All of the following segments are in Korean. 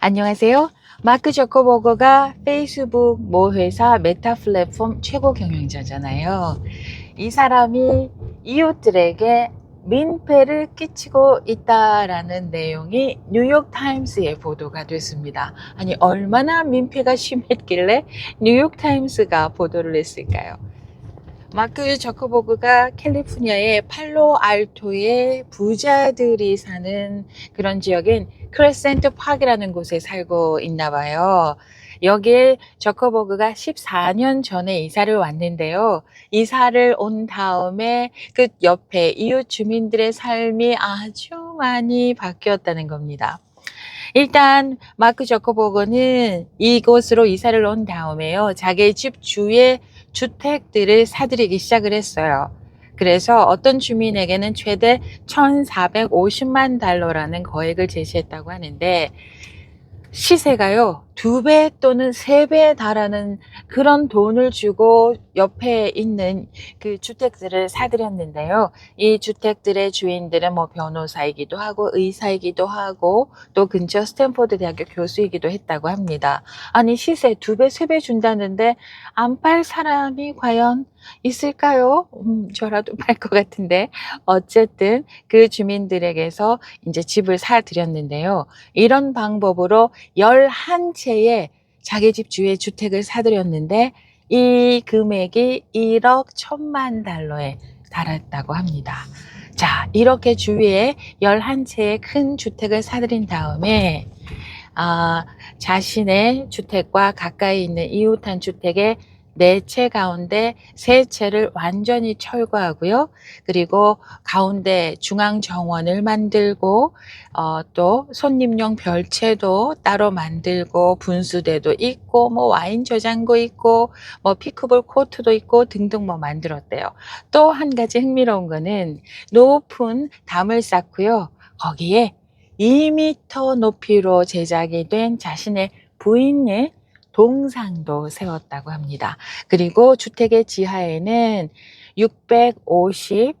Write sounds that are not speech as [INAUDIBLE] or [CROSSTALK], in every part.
안녕하세요. 마크 저커버거가 페이스북 모 회사 메타 플랫폼 최고 경영자잖아요. 이 사람이 이웃들에게 민폐를 끼치고 있다라는 내용이 뉴욕 타임스에 보도가 됐습니다. 아니 얼마나 민폐가 심했길래 뉴욕 타임스가 보도를 했을까요? 마크 저커버그가 캘리포니아의 팔로알토의 부자들이 사는 그런 지역인 크레센트 파크라는 곳에 살고 있나 봐요. 여기에 저커버그가 14년 전에 이사를 왔는데요. 이사를 온 다음에 그 옆에 이웃 주민들의 삶이 아주 많이 바뀌었다는 겁니다. 일단 마크 저커버그는 이곳으로 이사를 온 다음에요. 자기 집 주위에 주택들을 사들이기 시작을 했어요. 그래서 어떤 주민에게는 최대 1,450만 달러라는 거액을 제시했다고 하는데 시세가요, 두 배 또는 세 배에 달하는 그런 돈을 주고 옆에 있는 그 주택들을 사들였는데요. 이 주택들의 주인들은 뭐 변호사이기도 하고 의사이기도 하고 또 근처 스탠포드 대학교 교수이기도 했다고 합니다. 아니, 시세 두 배, 세 배 준다는데 안 팔 사람이 과연 있을까요? 음, 저라도 [LAUGHS] 팔 것 같은데. 어쨌든 그 주민들에게서 이제 집을 사들였는데요. 이런 방법으로 11채 의 자기 집 주위에 주택을 사들였는데 이 금액이 1억 1천만 달러에 달했다고 합니다. 자, 이렇게 주위에 11채의 큰 주택을 사들인 다음에 아, 자신의 주택과 가까이 있는 이웃한 주택에 네 채 가운데 세 채를 완전히 철거하고요. 그리고 가운데 중앙 정원을 만들고 어, 또 손님용 별채도 따로 만들고 분수대도 있고 뭐 와인 저장고 있고 뭐 피크볼 코트도 있고 등등 뭐 만들었대요. 또 한 가지 흥미로운 거는 높은 담을 쌓고요. 거기에 2m 높이로 제작이 된 자신의 부인의 동상도 세웠다고 합니다. 그리고 주택의 지하에는 650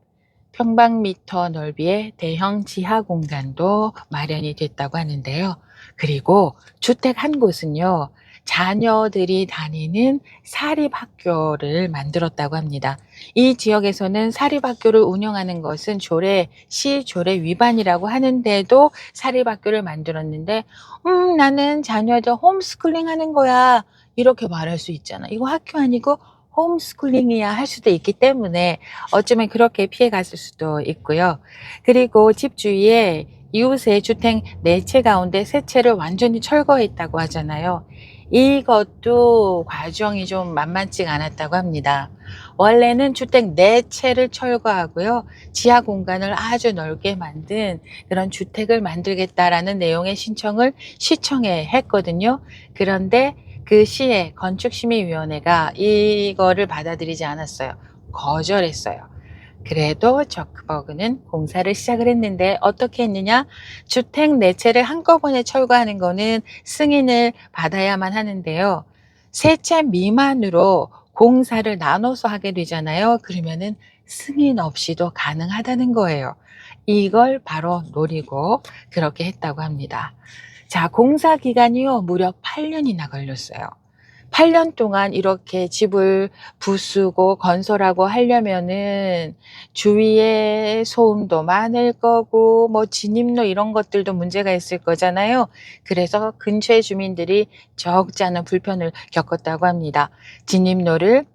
평방미터 넓이의 대형 지하 공간도 마련이 됐다고 하는데요. 그리고 주택 한 곳은요, 자녀들이 다니는 사립학교를 만들었다고 합니다. 이 지역에서는 사립학교를 운영하는 것은 조례, 시 조례 위반이라고 하는데도 사립학교를 만들었는데, 음, 나는 자녀들 홈스쿨링 하는 거야. 이렇게 말할 수 있잖아. 이거 학교 아니고 홈스쿨링이야 할 수도 있기 때문에 어쩌면 그렇게 피해 갔을 수도 있고요. 그리고 집 주위에 이웃의 주택 네 채 가운데 세 채를 완전히 철거했다고 하잖아요. 이것도 과정이 좀 만만치가 않았다고 합니다. 원래는 주택 네 채를 철거하고요. 지하 공간을 아주 넓게 만든 그런 주택을 만들겠다라는 내용의 신청을 시청에 했거든요. 그런데 그 시의 건축심의위원회가 이거를 받아들이지 않았어요. 거절했어요. 그래도 저크버그는 공사를 시작을 했는데 어떻게 했느냐? 주택 네 채를 한꺼번에 철거하는 거는 승인을 받아야만 하는데요. 세채 미만으로 공사를 나눠서 하게 되잖아요. 그러면은 승인 없이도 가능하다는 거예요. 이걸 바로 노리고 그렇게 했다고 합니다. 자, 공사 기간이요. 무려 8년이나 걸렸어요. 8년 동안 이렇게 집을 부수고 건설하고 하려면은 주위에 소음도 많을 거고 뭐 진입로 이런 것들도 문제가 있을 거잖아요. 그래서 근처의 주민들이 적지 않은 불편을 겪었다고 합니다. 진입로를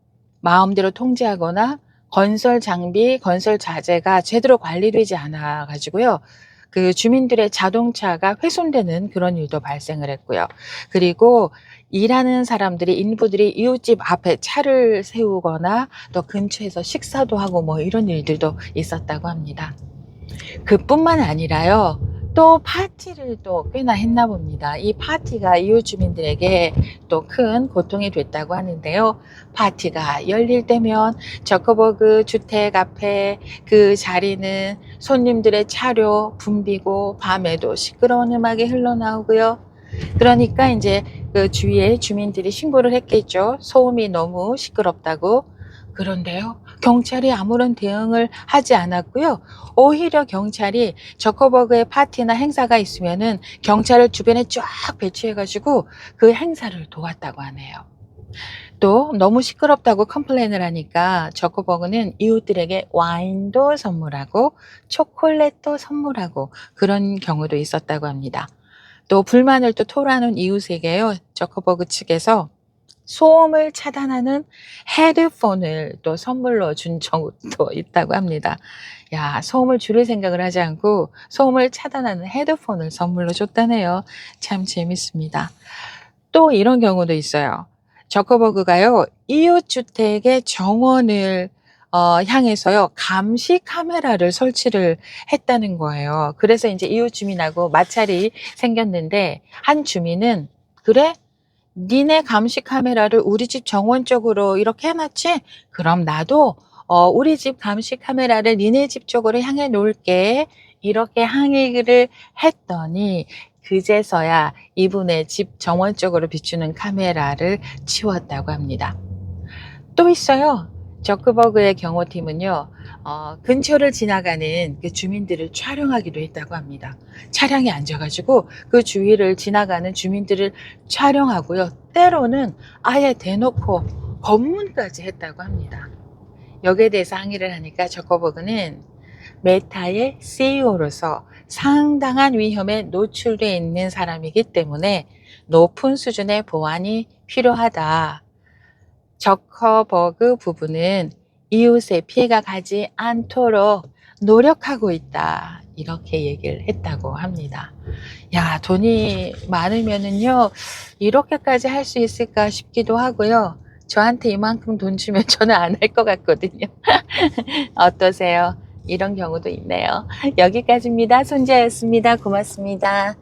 마음대로 통제하거나 건설 장비, 건설 자재가 제대로 관리되지 않아 가지고요. 그 주민들의 자동차가 훼손되는 그런 일도 발생을 했고요. 그리고 일하는 사람들이 인부들이 이웃집 앞에 차를 세우거나 또 근처에서 식사도 하고 뭐 이런 일들도 있었다고 합니다. 그뿐만 아니라요. 또 파티를 또 꽤나 했나 봅니다. 이 파티가 이웃 주민들에게 또 큰 고통이 됐다고 하는데요. 파티가 열릴 때면 저커버그 주택 앞에 그 자리는 손님들의 차로 붐비고 밤에도 시끄러운 음악이 흘러나오고요. 그러니까 이제 그 주위에 주민들이 신고를 했겠죠. 소음이 너무 시끄럽다고. 그런데요. 경찰이 아무런 대응을 하지 않았고요. 오히려 경찰이 저커버그의 파티나 행사가 있으면은 경찰을 주변에 쫙 배치해가지고 그 행사를 도왔다고 하네요. 또 너무 시끄럽다고 컴플레인을 하니까 저커버그는 이웃들에게 와인도 선물하고 초콜릿도 선물하고 그런 경우도 있었다고 합니다. 또 불만을 또 토로하는 이웃에게요. 저커버그 측에서 소음을 차단하는 헤드폰을 또 선물로 준 적도 [LAUGHS] 있다고 합니다. 야, 소음을 줄일 생각을 하지 않고 소음을 차단하는 헤드폰을 선물로 줬다네요. 참 재밌습니다. 또 이런 경우도 있어요. 저커버그가요, 이웃주택의 정원을 어, 향해서요, 감시 카메라를 설치를 했다는 거예요. 그래서 이제 이웃 주민하고 마찰이 생겼는데, 한 주민은, 그래? 니네 감시 카메라를 우리 집 정원 쪽으로 이렇게 해놨지? 그럼 나도, 어, 우리 집 감시 카메라를 니네 집 쪽으로 향해 놓을게. 이렇게 항의를 했더니, 그제서야 이분의 집 정원 쪽으로 비추는 카메라를 치웠다고 합니다. 또 있어요. 저크버그의 경호팀은요, 어, 근처를 지나가는 그 주민들을 촬영하기도 했다고 합니다. 차량에 앉아가지고 그 주위를 지나가는 주민들을 촬영하고요. 때로는 아예 대놓고 검문까지 했다고 합니다. 여기에 대해서 항의를 하니까 저커버그는 메타의 CEO로서 상당한 위험에 노출되어 있는 사람이기 때문에 높은 수준의 보안이 필요하다. 저커버그 부부는 이웃의 피해가 가지 않도록 노력하고 있다. 이렇게 얘기를 했다고 합니다. 야, 돈이 많으면은요, 이렇게까지 할 수 있을까 싶기도 하고요. 저한테 이만큼 돈 주면 [LAUGHS] 저는 안 할 것 같거든요. [LAUGHS] 어떠세요? 이런 경우도 있네요. 여기까지입니다. 손자였습니다. 고맙습니다.